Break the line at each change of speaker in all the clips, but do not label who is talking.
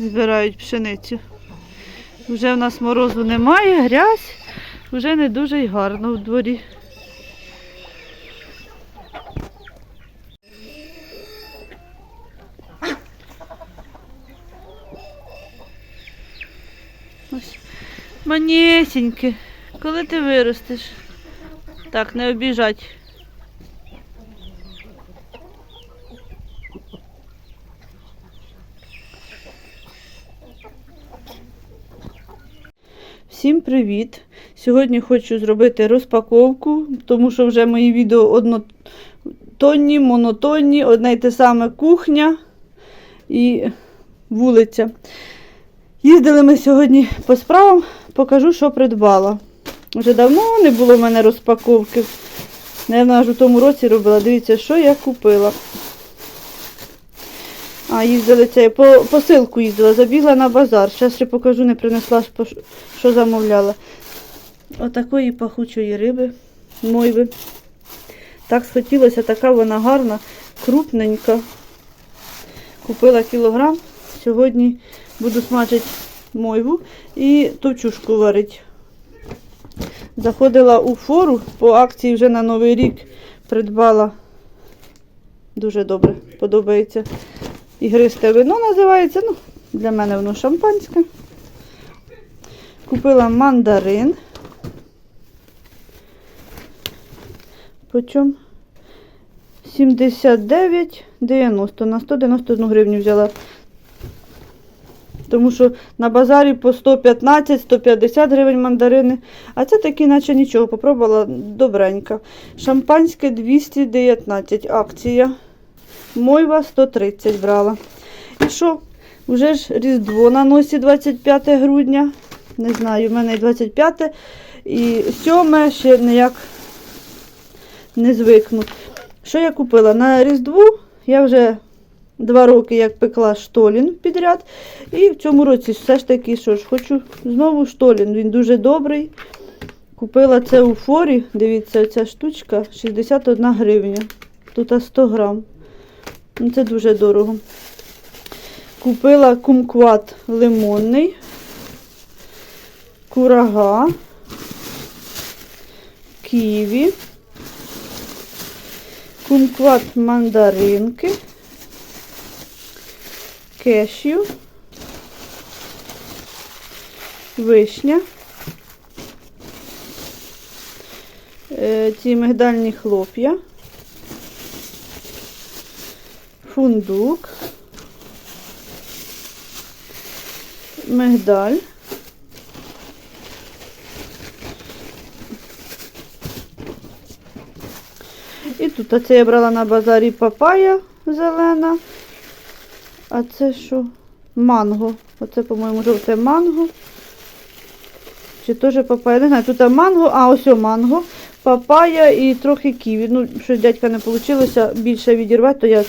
збирають пшеницю. Вже в нас морозу немає, грязь, вже не дуже й гарно в дворі. Ось. Манісіньке, коли ти виростеш? Так, не обіжать. Всім привіт! Сьогодні хочу зробити розпаковку, тому що вже мої відео однотонні, монотонні, одне й те саме кухня і вулиця. Їздили ми сьогодні по справам, покажу, що придбала. Вже давно не було в мене розпаковки. Наверно, аж у тому році робила. Дивіться, що я купила. А, їздили це, по посилку їздила, забігла на базар. Зараз ще покажу, не принесла, що- замовляла. Отакої пахучої риби, мойви. Так схотілося, така вона гарна, крупненька. Купила кілограм. Сьогодні буду смажити мойву і товчушку варити. Заходила у фору, по акції вже на Новий рік придбала. Дуже добре, подобається. Ігристе вино називається. Ну, для мене воно шампанське. Купила мандарин. Почем? 79,90. На 191 гривню взяла. Тому що на базарі по 115-150 гривень мандарини. А це такі, наче нічого, попробувала добренько. Шампанське 219 акція. Мойва 130 брала. І що? Вже ж Різдво на носі 25 грудня. Не знаю, в мене і 25 і 7 ще ніяк не звикну. Що я купила? На Різдво я вже два роки як пекла штолін підряд. І в цьому році все ж таки, що ж, хочу знову штолін. Він дуже добрий. Купила це у форі. Дивіться, ця штучка 61 гривня. Тут 100 грам. Ну, Це дуже дорого. Купила кумкват лимонний, курага, ківі, кумкват мандаринки, кешю, вишня, е, ці мигдальні хлоп'я, фундук, мигдаль, і тут, а це я брала на базарі папая зелена, а це що? Манго. Оце, по-моєму, жовте манго. Чи теж папая? Не знаю, тут манго, а ось о манго, папая і трохи ківі. Ну, щось дядька не вийшло більше відірвати, то я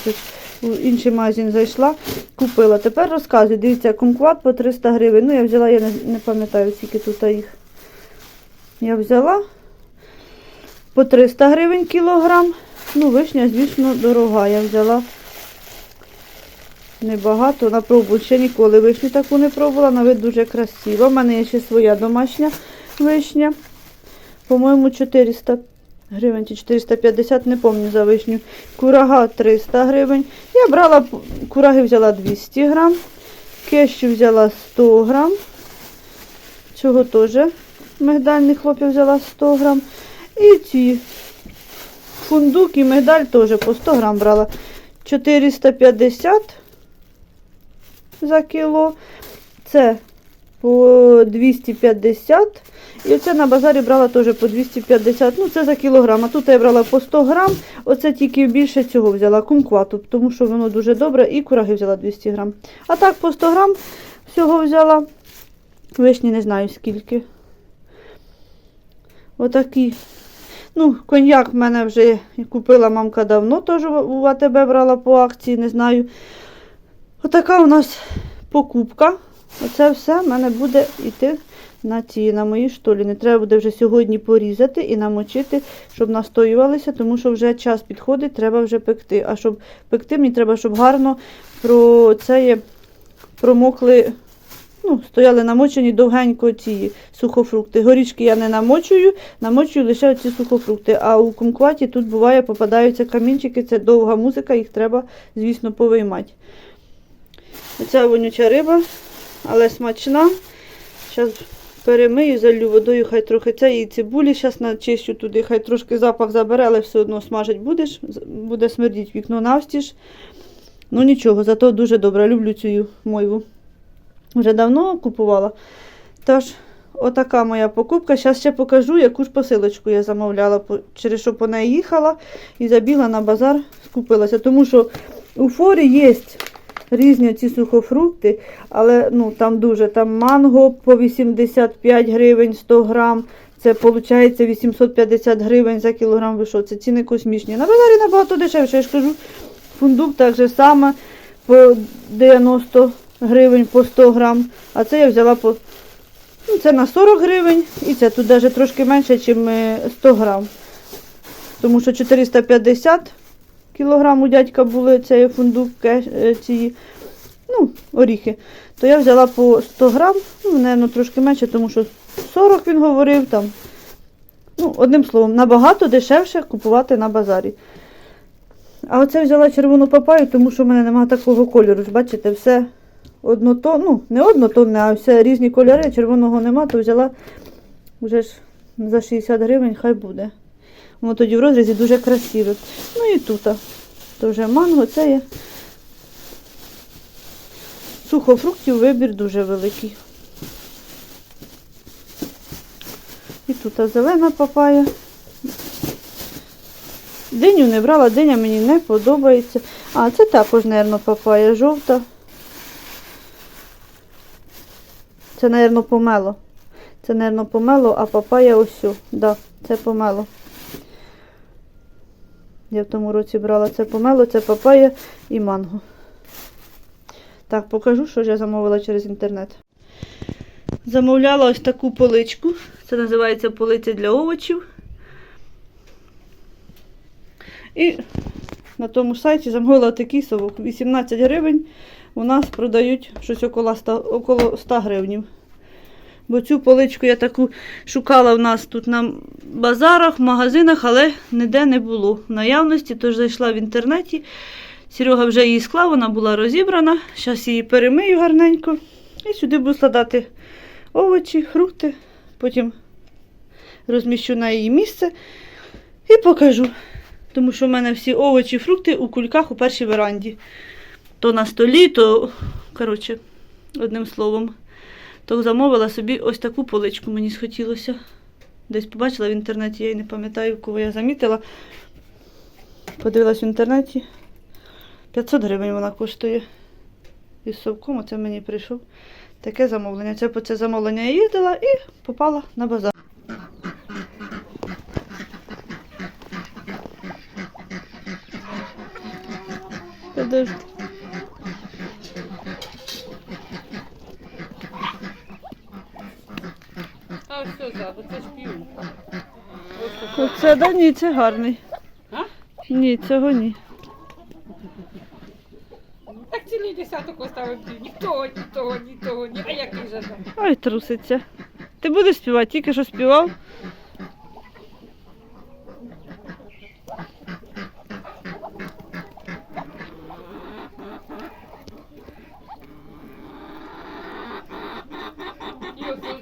у інший магазин зайшла, купила. Тепер розказую, дивіться, кумкват по 300 гривень. Ну, я взяла, я не, не пам'ятаю, скільки тут їх. Я взяла по 300 гривень кілограм. Ну, вишня, звісно, дорога. Я взяла небагато. На пробу ще ніколи вишню таку не пробувала. На вид дуже красива. У мене є ще своя домашня вишня. По-моєму, 400 гривень чи 450, не пам'ятаю за вишню. Курага 300 гривень. Я брала, кураги взяла 200 грам. Кещу взяла 100 грам. Цього теж мигдальний хлопів взяла 100 грам. І ці фундук і мигдаль теж по 100 грам брала. 450 за кіло. Це по 250. І оце на базарі брала теж по 250. Ну, це за кілограм. А тут я брала по 100 грам. Оце тільки більше цього взяла кумквату, тому що воно дуже добре. І кураги взяла 200 грам. А так по 100 грам всього взяла. Вишні не знаю скільки. Отакі. Ну, коньяк в мене вже купила мамка давно, теж у АТБ брала по акції, не знаю. Отака у нас покупка. Оце все в мене буде йти на ці, на мої штоліни. Треба буде вже сьогодні порізати і намочити, щоб настоювалися, тому що вже час підходить, треба вже пекти. А щоб пекти, мені треба, щоб гарно про це промокли, ну, стояли намочені довгенько ці сухофрукти. Горішки я не намочую, намочую лише ці сухофрукти. А у кумкваті тут буває, попадаються камінчики, це довга музика, їх треба, звісно, повиймати. Оця вонюча риба, але смачна. Зараз перемию, залью водою, хай трохи це і цибулі зараз начищу туди, хай трошки запах забере, але все одно смажить будеш, буде смердіть вікно навстіж. Ну нічого, зато дуже добре. Люблю цю мойву. Вже давно купувала. Тож, отака моя покупка. Зараз ще покажу, яку ж посилочку я замовляла, через що по неї їхала і забігла на базар, скупилася. Тому що у форі є різні ці сухофрукти, але ну, там дуже там манго по 85 гривень 100 грам. Це виходить 850 гривень за кілограм. Ви що? Це ціни космічні. На базарі набагато дешевше. Я ж кажу, фундук так же само по 90 гривень по 100 грам. А це я взяла по ну, це на 40 гривень і це тут навіть трошки менше, ніж 100 грам. Тому що 450 кілограм у дядька були цей фундук, ке- е, ці ну, оріхи. То я взяла по 100 грам, ну, мабуть, трошки менше, тому що 40 він говорив там. Ну, одним словом, набагато дешевше купувати на базарі. А оце взяла червону папаю, тому що в мене немає такого кольору. Бачите, все однотонне, ну, не однотонне, а все різні кольори. Червоного нема, то взяла вже ж за 60 гривень, хай буде. Воно тоді в розрізі дуже красиве. Ну і тут. Вже манго, це є. Сухофруктів вибір дуже великий. І тут зелена папая. Диню не брала, диня мені не подобається. А, це також, мабуть, папая жовта. Це, мабуть, помело. Це, мабуть, помело, а папая ось. сю. Да, це помело. Я в тому році брала це помело, це папая і манго. Так, покажу, що ж я замовила через інтернет. Замовляла ось таку поличку. Це називається полиця для овочів. І на тому сайті замовила такий совок. 18 гривень. У нас продають щось около 100, около 100 гривнів. Бо цю поличку я таку шукала в нас тут на базарах, в магазинах, але ніде не було в наявності, тож зайшла в інтернеті. Серега вже її склав, вона була розібрана. Зараз її перемию гарненько. І сюди буду складати овочі, фрукти. Потім розміщу на її місце і покажу. Тому що в мене всі овочі, фрукти у кульках у першій веранді. То на столі, то, коротше, одним словом. То замовила собі ось таку поличку, мені схотілося. Десь побачила в інтернеті, я й не пам'ятаю, кого я замітила. Подивилась в інтернеті. 500 гривень вона коштує. Із совком оце мені прийшов таке замовлення. Це по це замовлення я їздила і попала на базар. Подожди.
Ззаду, це.
Оце да ні, це гарний.
А?
Ні, цього ні.
Так цілий десяток оставив ні того, ні того, ні того, ні. А який же там?
Ой, труситься. Ти будеш співати, тільки що співав.
І оце здоровий.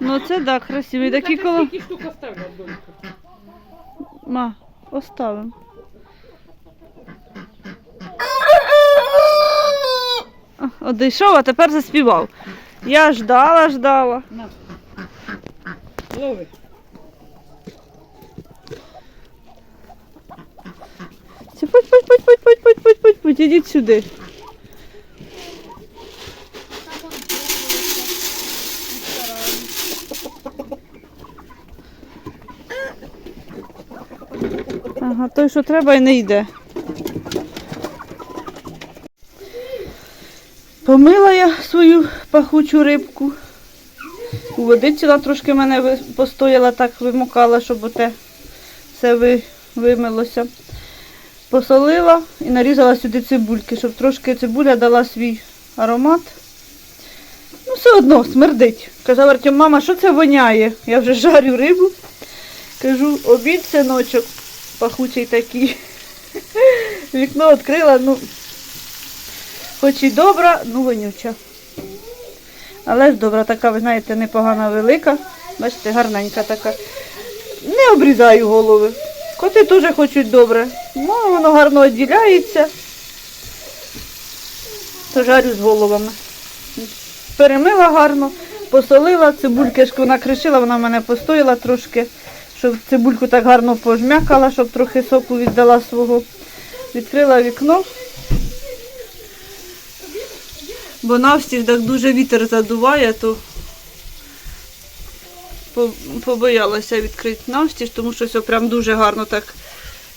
Ну це так, красивий.
Ну,
Такі
так,
коло.
Скільки штук оставлять, донька?
Ма, оставимо. А, Одійшов, а тепер заспівав. Я ждала, ждала.
На. Лови.
Путь, путь, путь, путь, путь, путь, путь, путь, путь, ідіть сюди. Ага, той, що треба, і не йде. Помила я свою пахучу рибку. У водиці вона трошки мене постояла, так вимокала, щоб оте все ви, вимилося. Посолила і нарізала сюди цибульки, щоб трошки цибуля дала свій аромат. Ну, все одно смердить. Казав Артем, мама, що це воняє? Я вже жарю рибу. Кажу, обід, синочок, пахучий такий. Вікно відкрила, ну, хоч і добра, ну вонюча. Але ж добра така, ви знаєте, непогана велика. Бачите, гарненька така. Не обрізаю голови. Коти теж хочуть добре. Ну, воно гарно відділяється. То жарю з головами. Перемила гарно, посолила, цибульки ж вона кришила, вона в мене постояла трошки, щоб цибульку так гарно пожмякала, щоб трохи соку віддала свого. Відкрила вікно. Бо навстіж так дуже вітер задуває, то побоялася відкрити навстіж, тому що все прям дуже гарно так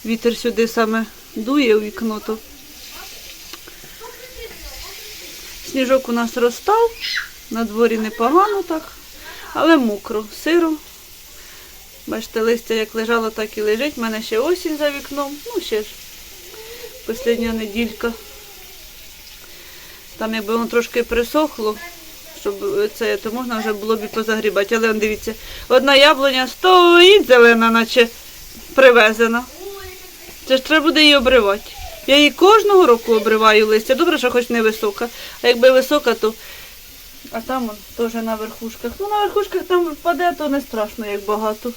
вітер сюди саме дує у вікно. То. Сніжок у нас розстав, на дворі непогано так, але мокро, сиро. Бачите, листя як лежало, так і лежить. У мене ще осінь за вікном. Ну, ще ж остання неділька. Там якби воно трошки присохло, щоб це, то можна вже було б і позагрібати. Але дивіться, одна яблуня стоїть зелена, наче привезена. Це ж треба буде її обривати. Я її кожного року обриваю листя. Добре, що хоч не висока. А якби висока, то. А там он теж на верхушках. Ну, на верхушках там впаде, то не страшно, як багато.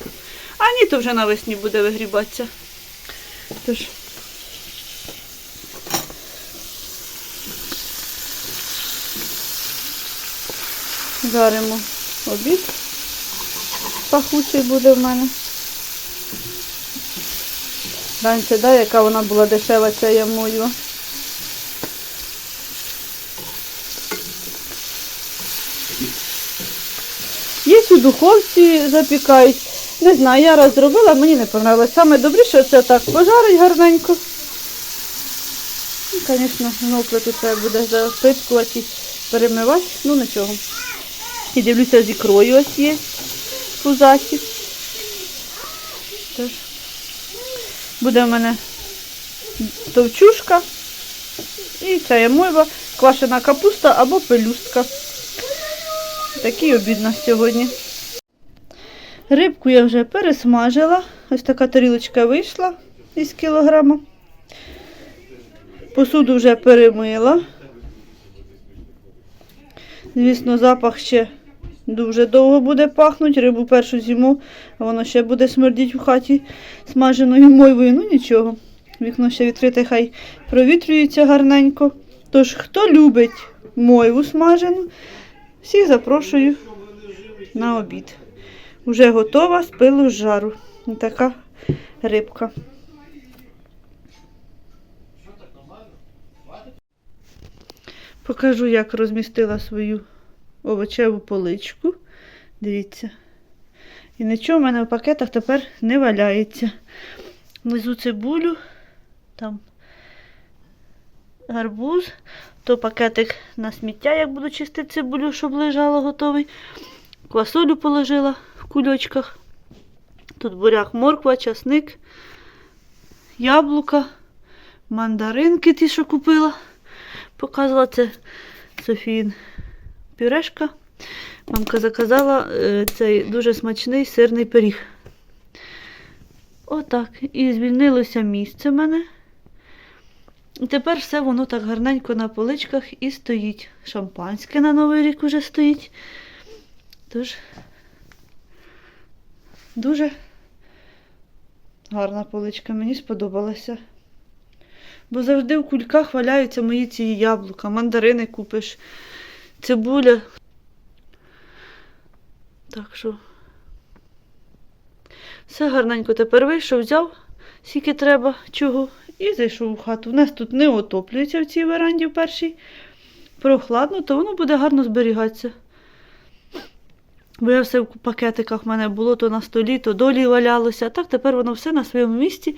А ні, то вже навесні буде вигрібатися. Тож. Жаримо обід. Пахучий буде в мене. Раніше, да, яка вона була дешева, ця я мою. Духовці запікають. Не знаю, я раз зробила, мені не понравилось. Саме добріше це так пожарить гарненько. Звісно, плиту треба буде запиткувати і перемивати. Ну нічого. І дивлюся з ікрою ось є пузаті. Тож буде в мене товчушка і ця мойва, квашена капуста або пелюстка. Такий обід у нас сьогодні. Рибку я вже пересмажила. Ось така тарілочка вийшла із кілограма. Посуду вже перемила. Звісно, запах ще дуже довго буде пахнути. Рибу першу зиму, воно ще буде смердіти в хаті смаженою мойвою. Ну нічого. Вікно ще відкрите, хай провітрюється гарненько. Тож, хто любить мойву смажену, всіх запрошую на обід. Уже готова з пилу з жару. Така рибка. Покажу, як розмістила свою овочеву поличку. Дивіться. І нічого в мене в пакетах тепер не валяється. Внизу цибулю, там гарбуз, то пакетик на сміття, як буду чистити цибулю, щоб лежало готовий. Квасолю положила кульочках. Тут буряк, морква, часник, яблука, мандаринки ті, що купила. Показувала це Софіїн пюрешка. Мамка заказала е, цей дуже смачний сирний пиріг. Отак. І звільнилося місце в мене. І тепер все воно так гарненько на поличках і стоїть. Шампанське на Новий рік уже стоїть. Тож дуже гарна поличка, мені сподобалася. Бо завжди в кульках валяються мої ці яблука, мандарини купиш, цибуля. Так що все гарненько тепер вийшов, взяв, скільки треба, чого, і зайшов у хату. У нас тут не отоплюється в цій веранді в першій. Прохладно, то воно буде гарно зберігатися. Бо я все в пакетиках в мене було то на столі, то долі валялося. А так тепер воно все на своєму місці.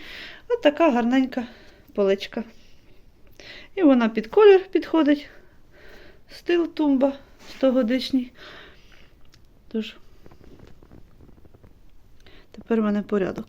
Ось така гарненька поличка. І вона під колір підходить. Стил тумба 100-годичний. Тож, тепер в мене порядок.